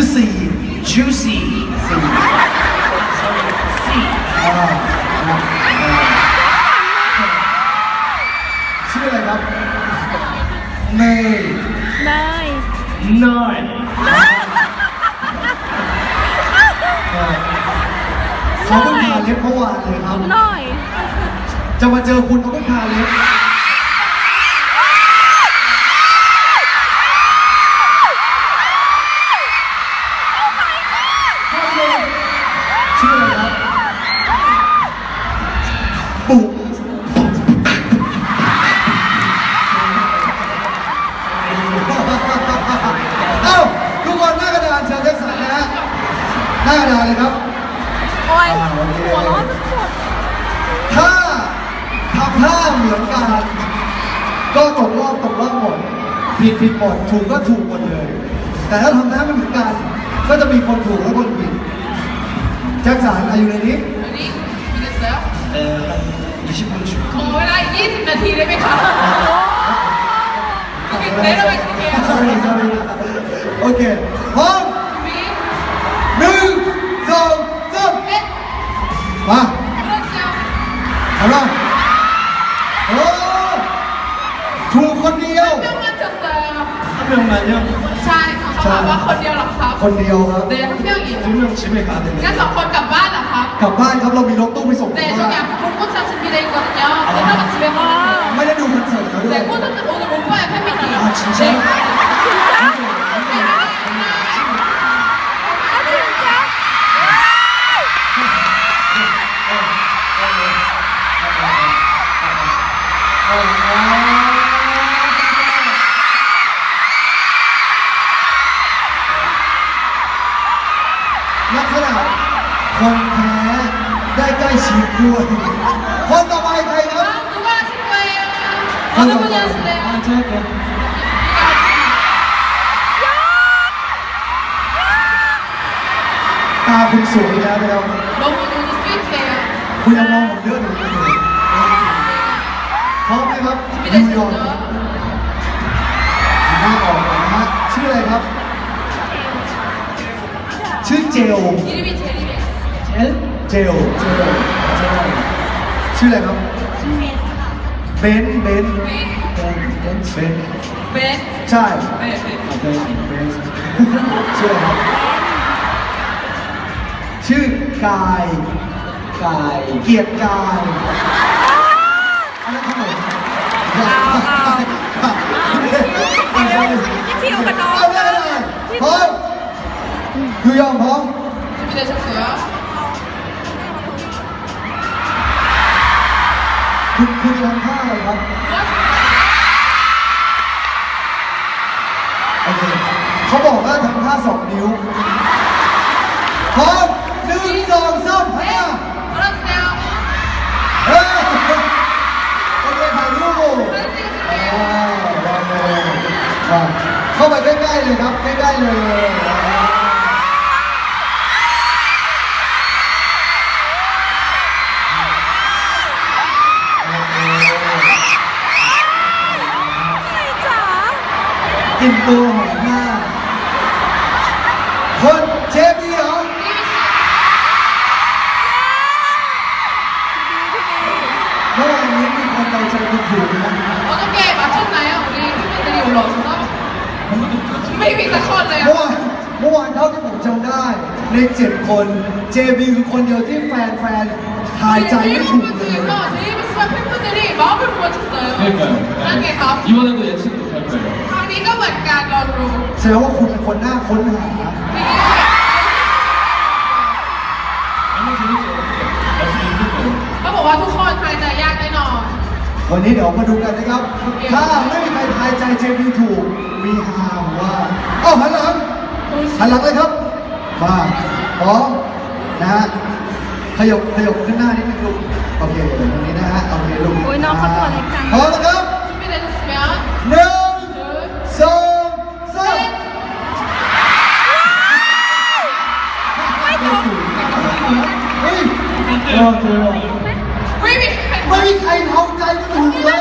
juicy juicy ใชื่ออะไรครับเนยเนยเนยเขาเพิ่งพาเล็บเมื่อวานเลยครับ หน่อย จะมาเจอคุณเขาเพิ่งทาเล็บ หมือนกัน ก็ตกรอบตกรอบหมด ผิดผิดหมด ถูกก็ถูกหมดเลย แต่ถ้าทำแท้าไม่เหมือนกัน ก็จะมีคนถูกและคนผิดแจ็คสันอายุในนี้ Ready? Minutes left? เอ่อ20นาทีขอเวลาอีก20 นาทีได้ไหมคะโอเคเดี๋ยวไปทีเดียโอเคพร้อมหนึ่งสองสามปะมา มาเยี่ยใช่ค่าบว่าคนเดียวหรอครับคนเดียวครับเดี๋ยวเที่ยวอีกทุกเรื่องชิมเมกาเต็งั้นสองคนกลับบ้านเหรอครับกลับบ้านครับเรามีรถตู้ไปส่ง 네, กลับ 저기 บ้านเน앞에 벚꽃 사진 비례 있거든 요. 이따가집อง.ไม่ได้ดูคอนเสิร์ตเขาด้วย 네, 콘서트 오늘 오빠의 팬미 팅. 아, 진짜 요? 네. 한번 보내주실래 요? 아, 제가 할게 요. 아, 그 소리 나네 요. 너무 눈이 스윗해 요. 고향 한번 배워볼게 요. พร้อมไหมครับนิวยอร์นะหน้าออกนะฮะชื่ออะไรครับ ชื่อเจลเจล เจล ชื่ออะไรครับชื่อเ신메 เบนเบนเบนเบนเบนใช่เบนเบนเบนซ์ชื่อครับชื่อกายกายเกียรติกายอะไรทั้งหมเอาเอาเที่ยวกับน้องเอาเลยพร้อมยูยอมพร้อมจะไม่เด้ชักเสือ คุณคุณจะทำท่าอะไรครับโอเคเขาบอกว่าทำท่าสองนิ้วพร้อมหนึ่งสองสามห้าเฮ้ยโอเคถ่ายรูปอ่ได้เลยคเข้าไปใกล้ๆเลยครับใกล้ๆเลย อินตัวหอยหน้าคนเจฟนี่เหรอเมื่อวานนี้มีคนไปชมคุณอยู่นะ 어저께 맞췄나 요? 우리 팬분들이 올라오셔 서? maybe the color. เมื่อวานเมื่อวานเท่าที่ผมจำได้ในเจ็ดคนเจบีคือคนเดียวที่แฟนๆหายใจไม่ถูกเลย 팬분들에서 제이비스와 팬분들이 마음을 모아줬어 요. 그러니까 요. 네. 한개 다. 이번에도 예측 못할 거예 요. นี้ก็เหมือนการลองดูแสดงว่าคุณเป็นคนหน้าค้นหาเขาบอกว่าทุกคนทายใจยากแน่นอนวันนี้เดี๋ยวมาดูกันนะครับ ถ้าไม่มีใครทายใจเจมี่ถูกมีฮาว่าเอ้าหันหลังหันหลังเลยครับมาพร้อมนะฮะขยบขยบขึ้นหน้านิดนึงลูกโอเคตรงนี้นะฮะโอเคลูกโอ้ยน้องเขาตัวเล็กจังพร้อมนะครับหนึ่ง ไม่มีใครไม่มีใครทำใจมันถูกเลย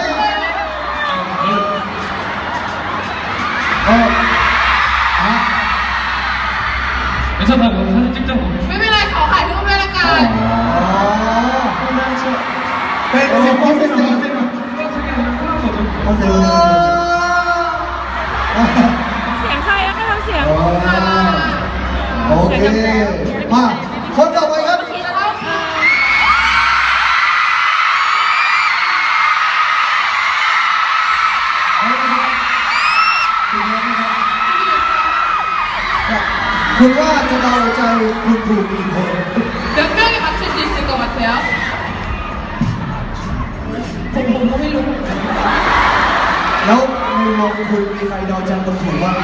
ไม่ชอบแบบผมท่านจิ๊กจ้องผมไม่เป็นไรขอถ่ายรูปด้วอละกันเป็นสิบคนเป็นสิบคนเขาเสียงเสียงใครก็ทำเสียงโอเค ผมผมก็ไม่รู้แล้วในองคุณมีใครดอจันบนหัวบ้าง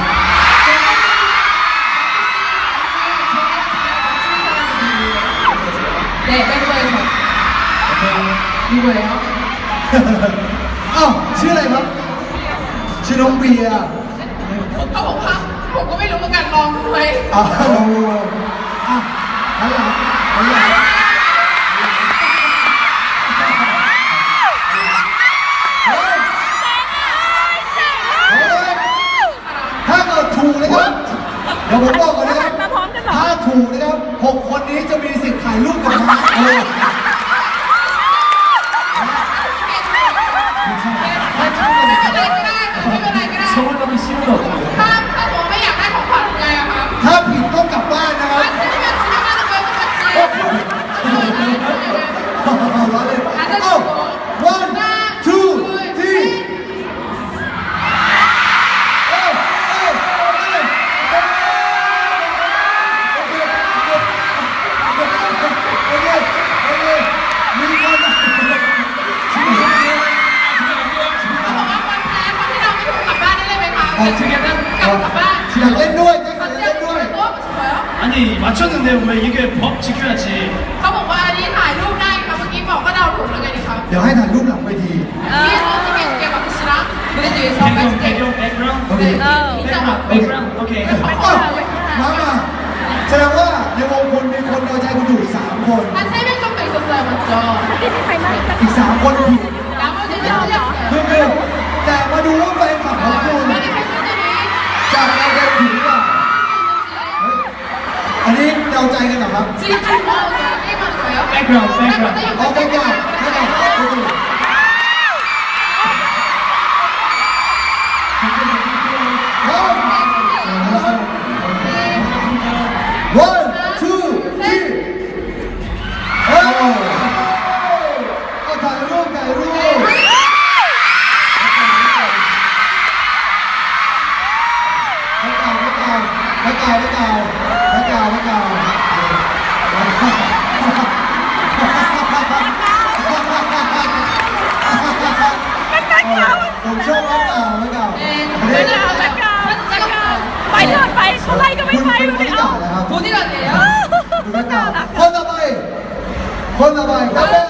เด็กไม่เคยครับมีไหมครับอ้าวชื่ออะไรครับ ชื่อน้องเบียร์เขาบอกว่าผมก็ไม่รู้เหมือนกันลองคุยอ๋อลองดู เดี๋ยวผมบอกก่อนนะครับมาพร้อมกันเหรอ ถ้าถูกนะครับหกคนนี้จะมีสิทธิ์ถ่ายรูปกับน้องเ ขา จะ เรีย เล่ ก น ด้ ด้ ว วย ย โต๊ะเฉย 아니 맞췄는데 왜 이게 법 지켜야지. เขาบอกว่าอันนี้ถ่ายรูปได้ครับเมื่อกี้บอกก็เดาถูกแล้วไงดีครับ เดี๋ยวให้ถ่ายรูปหลังเวที 뒤에 어떻게 이렇게 막 시랑 무대 뒤에서 배경 같이 배경 백그라운드. โอเค เออ 백그라운드 백그라운드. 오케이. อ้าวมามาแสดงว่าในวงคุณมีคนเดาใจคุณถูกสามคน 한 세 명 정도 있었어요 맞죠? ที่มีใครมาอีกสัก อีกสามคนผิด 나머지는 틀렸어요 คือคือแต่มาดูว่าแฟนคลับ เดาใจกันเหรอครับ 지금 질문하는 거예요? 게임하는 거예요? 백그라운드 백그라운드. เอาไปก่อนไปก่ คนต่อไปครับผม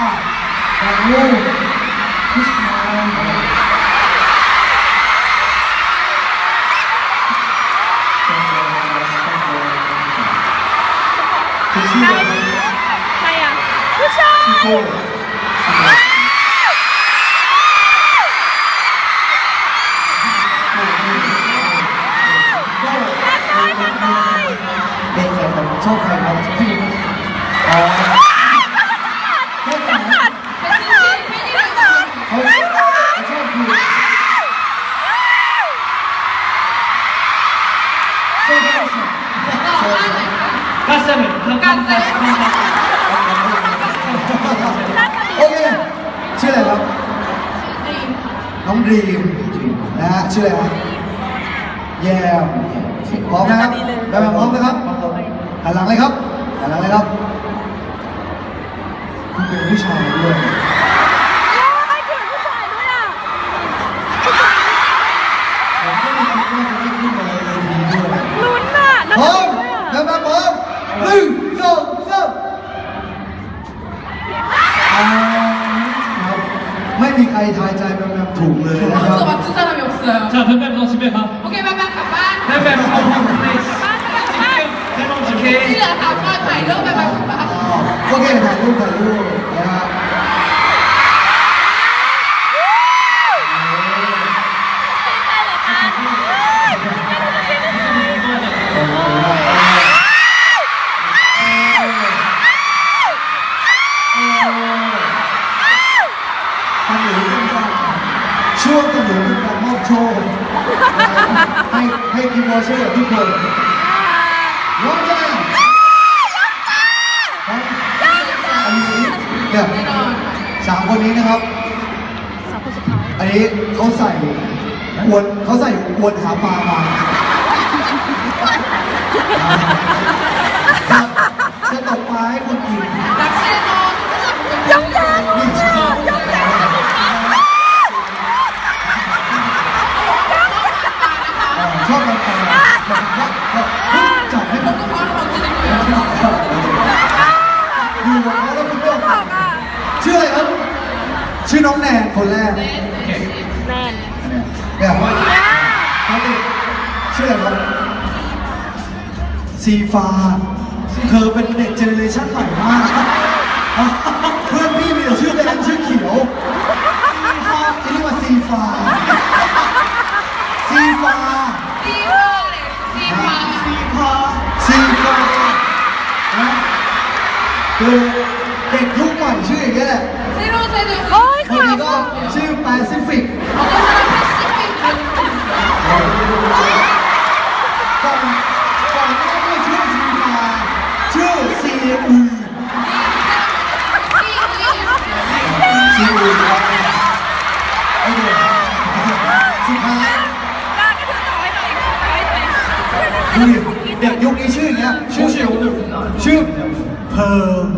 อะแบบนี้ผู้ชายคือชื่อใครอะไรใครอะผู้ชาย อบใครครับพี่โอเคชื่ออะไรครับน้องดรีมนะฮะชื่ออะไรครับแย่พร้อมนะครับแบปพร้อมนะครับ หันหลังเลยครับหันหลังเลยครับ คุณเป็นผู้ชายด้วย ไอ้ถึงผู้ชายด้วยอ่ะ ผมก็ไม่คิดว่าจะได้ขึ้นมาในเวทีด้วย ลุ้นอ่ะนัก พร้อม ด้วยอ่ะ แบมแบมพร้อมหนึ่งสองสามอ่าครับไม่มีใครทายใจแบมแบมถูกเลยนะครับ 아무도 맞춘 사람이 없어요 자 뱀뱀 너 집에 가. 오케이 빨리 가봐 뱀뱀 โอ สามคนนี้นะครับสามคนสุดท้ายอันนี้เขาใส่อวนเขาใส่อวนหาปลามาจะตกปลาให้คนอื่นยังไง คนแรกแม่นเนี่ยเขาเด็กเชื่อครับซีฟ้าเธอเป็นเด็กเจเนเรชั่นใหม่มากเพื่อนพี่มีแต่ชื่อแดงชื่อเขียวซีฟ้าอันนี้มาซีฟ้าซีฟ้าซีฟ้าซีฟ้าซีฟ้าซีฟ้าคือเด็กยุคใหม่ชื่ออย่างเงี้ยแหละโอ้ย ก็ชื่อแปซิฟิกก่อนก่อนหน้าที่ชื่อซีมาชื่อซีอูซีอูครับโอเคสุดท้ายดูดิเด็กยุคนี้ชื่อเงี้ยชื่อชื่อเพอร์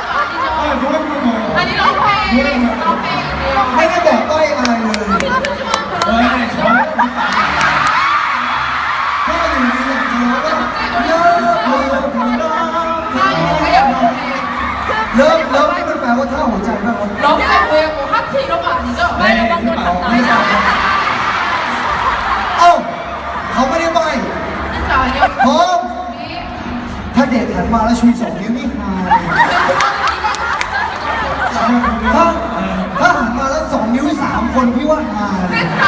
อันนี้ร้องเพลงร้องเพลงอย่างเดียวไม่ได้บอกต้อยอะไรเลย พี่ว่าพี่ชอบเธอถ้าอยู่ดีอยากจะร้องก็เลิกเลิกเลิกใช่ไม่อยากร้องเพลงเลิกเลิกนี่มันแปลว่าท่าหัวใจป่ะครับร้องเพลงเพลงของฮัทที่ระหว่างนี้ก็ไม่ระวังโดนทำร้ายนะเอ้าเขาไม่ได้ใบนั่นจ๋าเนี่ยพร้อมนี่ถ้าเด็กหันมาแล้วชูสองนิ้วนี่ฮาเล ถ้าถ้าหันมาแล้วสองนิ้วสามคนพี่ว่าหา เป็นใคร